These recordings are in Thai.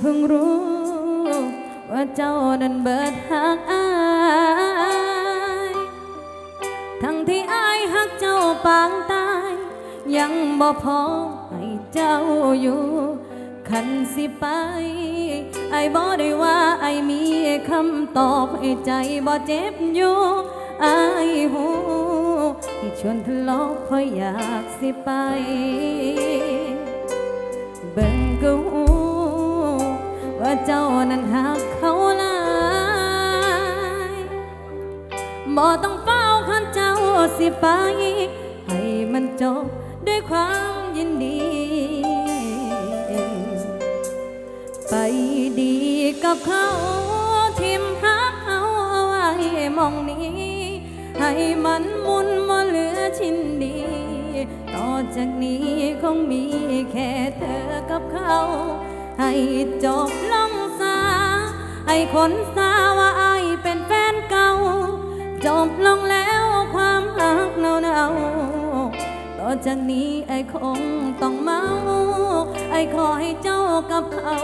เพิ่งรู้ ว่าเจ้านั้นเบิดหักอาย ทั้งที่อายหักเจ้าปางตาย ยังบ่พอให้เจ้าอยู่คันสิไป ไอ้บ่ได้ว่าไอ้มีคำตอบให้ใจบ่เจ็บอยู่ไอ้หูที่ชวนทะเลาะเพราะอยากสิไป เจ้านั้นหักเขาลายบ่ต้องเฝ้าคันเจ้าสิไป ให้มันจบด้วยความยินดี ไปดีกับเขาทิมพักเขาเอาไว้มองนี้ ให้มันมุนมาเหลือชิ้นดี ต่อจากนี้คงมีแค่เธอกับเขา ให้จบ ให้คนซาว่าไอ้เป็นแฟนเก่า จบลงแล้วความรักเนาเนาต่อจากนี้ไอคงต้องเมา ไอขอให้เจ้ากับเขา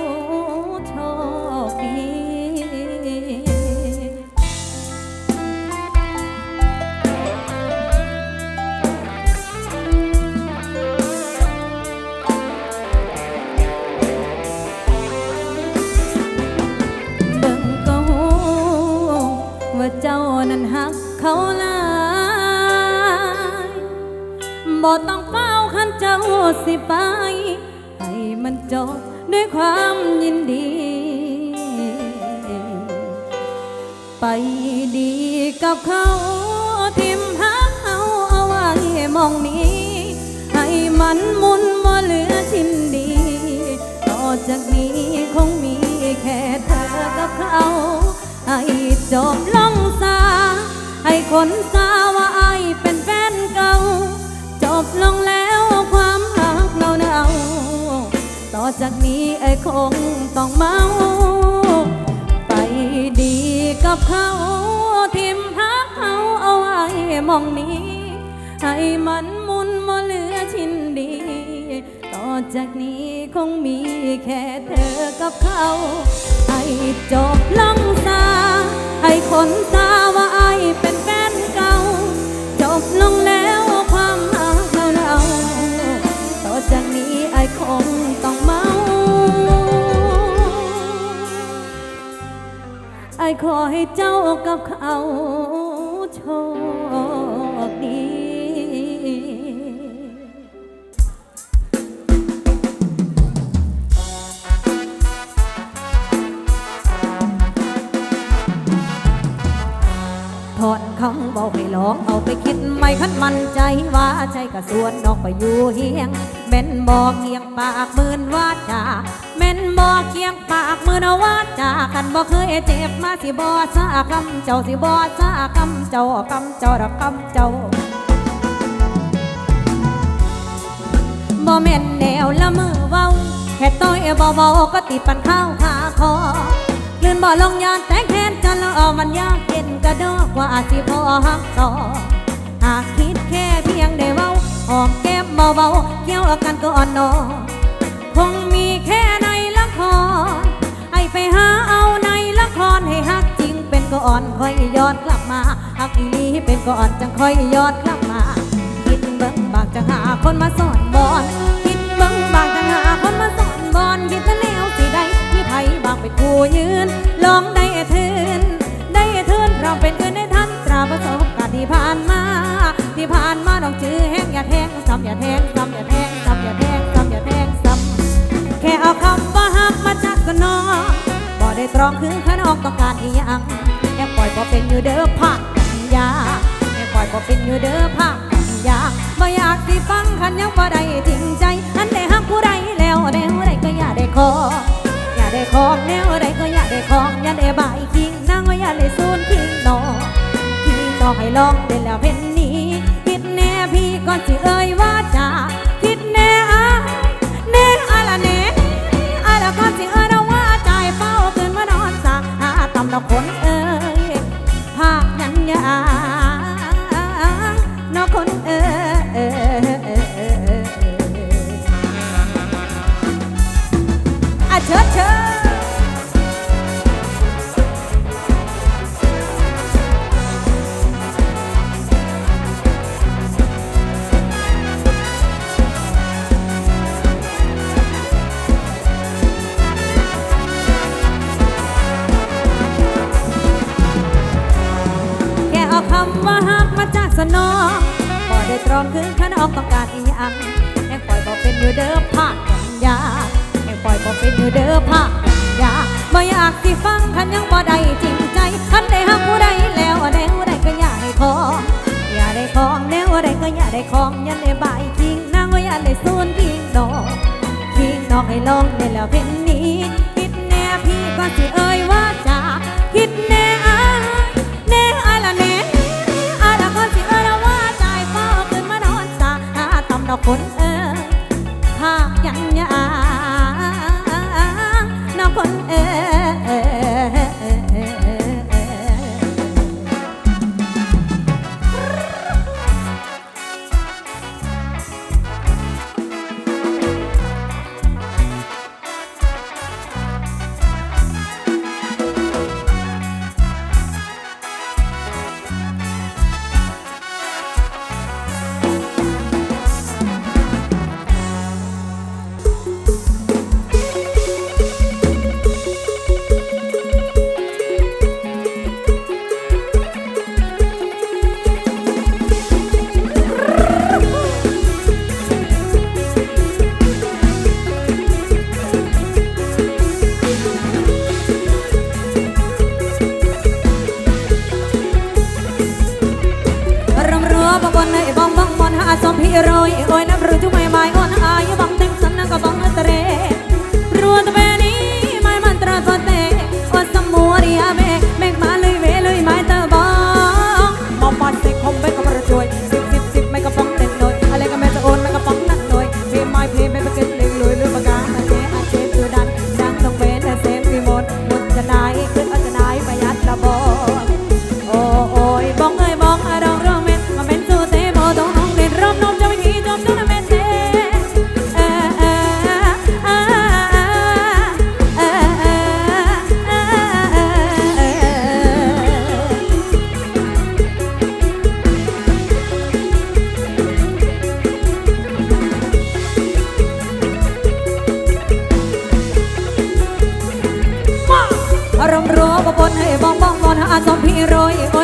บ่ต้องเฝ้าคันเจ้าสิไป ให้มันจบด้วยความยินดี ไปดีกับเขาทิมหักเขาเอาไว้มองนี้ ให้มันมุนมาเหลือชิ้นดี ต่อจากนี้คงมีแค่เธอกับเขาให้จบลงซาให้คนซาว่าไอเป็นแฟนเก่า ลงแล้วความหักเนาเนาต่อจากนี้ไอ้คงต้องเมา ไปดีกับเขาทิมพักเขาเอาไว้มองนี้ ให้มันมุนมาเหลือชิ้นดี ต่อจากนี้คงมีแค่เธอกับเขาให้จบลงซาให้คนซาว่าไอ เจ้ากับเขาโชคดีถอนคำเบาให้ลองเอาไปคิดไม่คันมั่นใจว่าใจกระสวนนอกไปอยู่เฮียงแม่นบอกเกียงปากมื่น นวาจาคันบอกเคยเจ็บมาสิบอซาคำเจ้าสิบอซาคำเจ้าคำเจ้ารักคำเจ้าบ่แม่นแนวละมือเว้าแค่ต้อยบ่เว้าก็ติดปันข้าวขาคอลื่นบ่ลงยานแต่งแทนจะละออมันยากเย็นกระดอกว่าอาสิพอหักต่อหากคิดแค่เพียงได้เว้าหอมแก้มเบาๆเกี่ยวกันก่อนนอนคงมีแค่ในละคร ไปหาเอาในละครให้ฮักจริงเป็นก่อนค่อยย้อนกลับมาฮักอีหลีเป็นก่อนจังค่อยย้อนกลับมา คิดเบิ่งบางจะหาคนมาสอนบอน คิดเบิ่งบางจะหาคนมาสอนบอนคิดจะแล้วสิได้มีไผบางเป็นผู้ยืนลองได้ทืนได้ทืนเราเป็นอื่นได้ทันตราประสบการณ์ที่ผ่านมาที่ผ่านมาน้องจื้อแห้งอย่าแทงซ้ำอย่าแทงซ้ำอย่าแทงซ้ำอย่าแทงซ้ำอย่าแทงซ้ำแค่เอาคำ ตรองคือขนองต้องการอีหยังแค่ปล่อยบ่เป็นอยู่เด้อผักยาแม่อยบ่เป็นอยู่เด้อภาคอยากบ่อยากสิฟังคันยังบ่ได้ทิ้งใจ อันได้ฮักผู้ใดแล้วแนวใดก็อย่าได้ขออย่าได้ของแนวใดก็อย่าได้ของอย่าได้บ่ายคิงนางก็อย่าได้ซูนคิงนอคิงนอให้ลองเด่นแล้วเพ่นนี้คิดแน่พี่ก่อนสิเอ่ย รองคือขนองต้องการอีอังแห่งปล่อยบอกเป็นอยู่เด้อภาคกันยาแห่งปล่อยบอกเป็นอยู่เด้อภาคกันยาบ่อยากสิฟังขันยังบ่ได้จริงใจขันได้หักผู้ใดแล้วแนวใดก็อย่าได้ของอย่าได้ของแนวใดก็อย่าได้ของยันได้บายคิงนางก็อย่าได้ซูนพิงดอกพิงดอกให้ลองได้แล้วเพ็นนี้คิดแน่พี่ก็สิเอ่ยว่า นให้บ้องบ้องบอนอาสมพี่รวย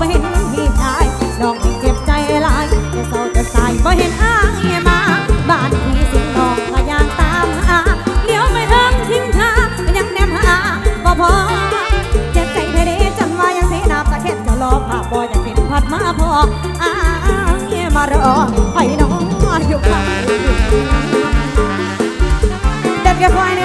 บ่เห็นพี่ชายน้องเจ็บใจลายแต่เศร้าแต่สายบ่เห็นอ้างมาบ้านพี่สิงดองก็ยางตามหาเลี้ยวไปทางทิ้งทางยังแนมหาบ่พอเจ็บใจเพลจนว่ายังเสียน้ตะเข็จะรอภาพบ่ยากเห็นพัดมาพออ้ามารอไปน้องอยู่ข้างเด็กแก่ควาย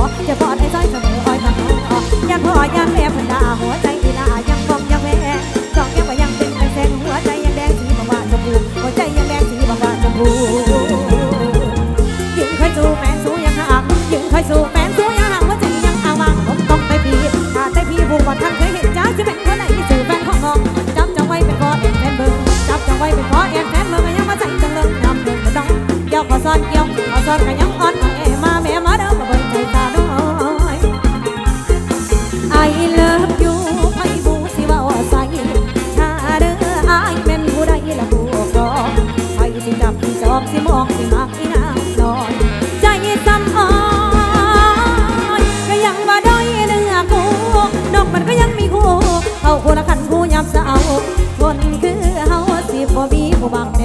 ออย่าพอดไอ้ซ้อยเสมออ้อยตอนนอนอ้อยังพอยังแม่พันดาหัวใจอีลายังฟลมยังแม่สองแก้มยังเป็นแสงหัวใจยังแดงสีบางว่าชมพูหัวใจยังแดงสีบางว่าชมพูยิ่งค่อยสู้แฟนสู้ยังห่างยิ่งค่อยสู้แฟนสู้ยังห่างหัวใจยังอาวางผมต้องไปพีถ้าใจพี่บุกวันทั้งเคยเห็นจ้าจะเป็นคนไหนที่สื่อแฟนของน้องจับจังไว้เป็นพอแอนแฟนเบิร์จับจังไว้เป็นพอแอนแฟนเบิร์ยังมาใจจังเลิยนำเดินมาต้องเกี่ยวขอซ้อนเกี่ยวขอซ้อนกันยังอ่อน บีผู้มัก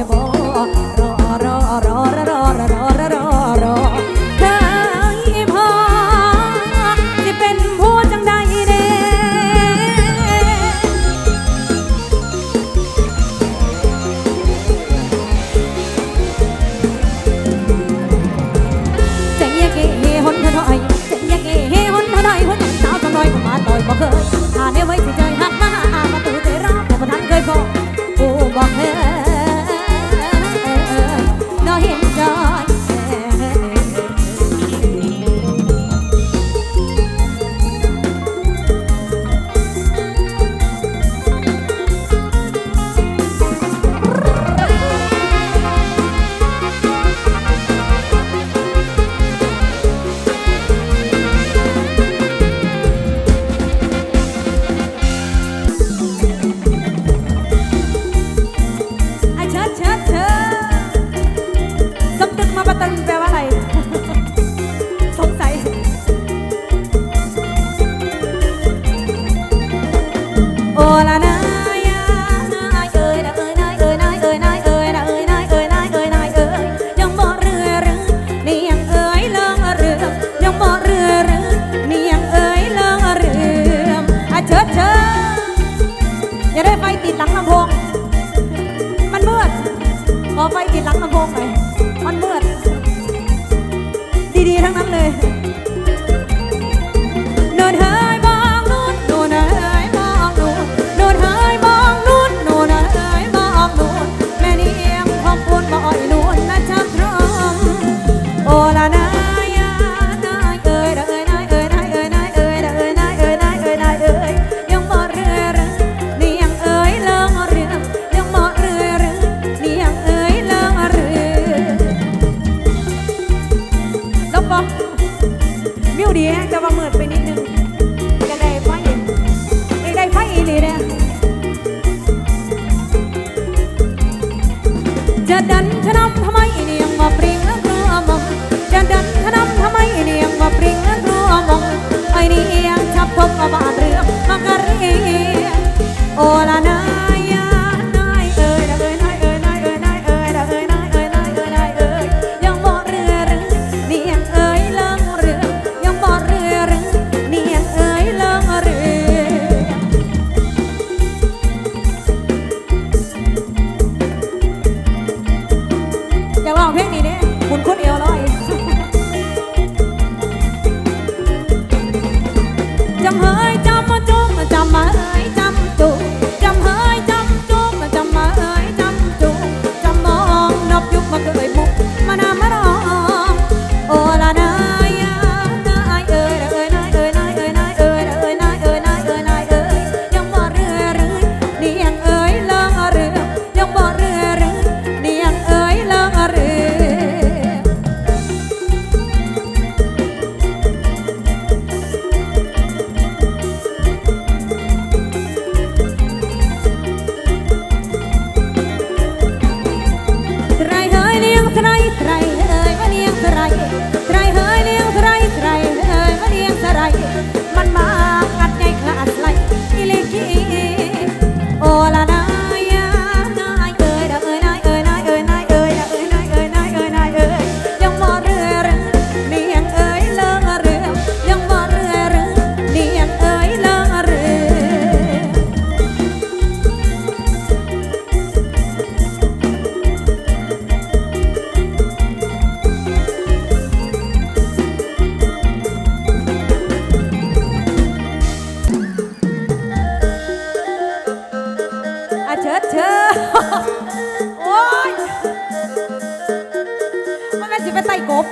ส้กบ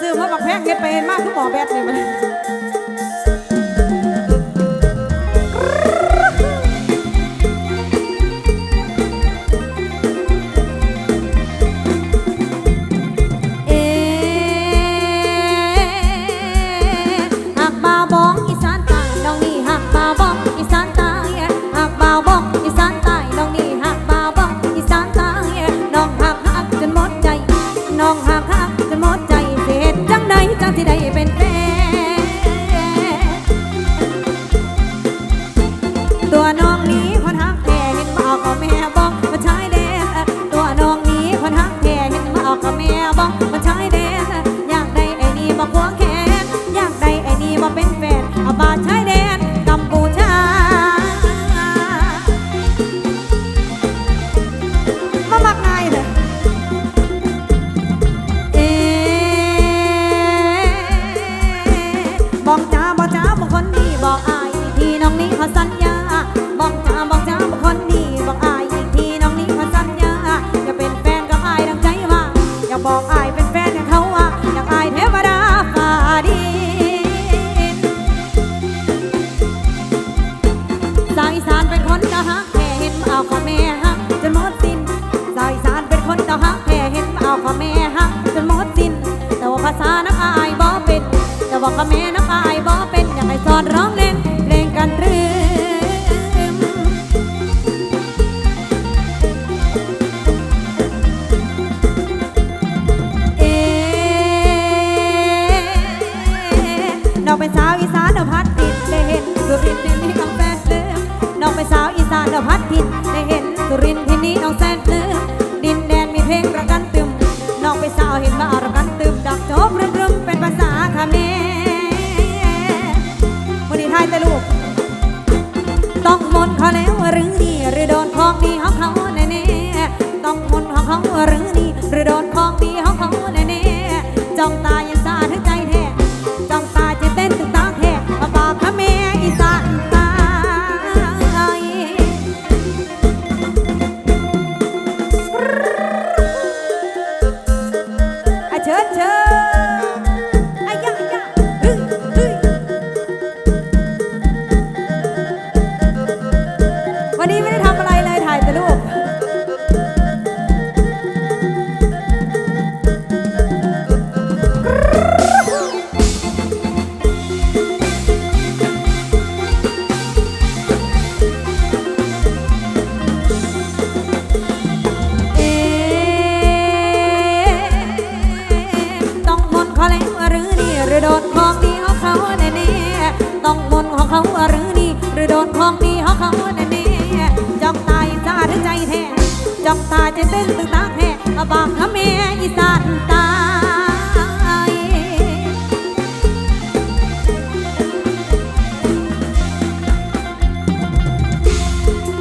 ซื้อมาบักแพงเฮ็ดไปเห็นมากคือหมอแบดนี่มัน vente.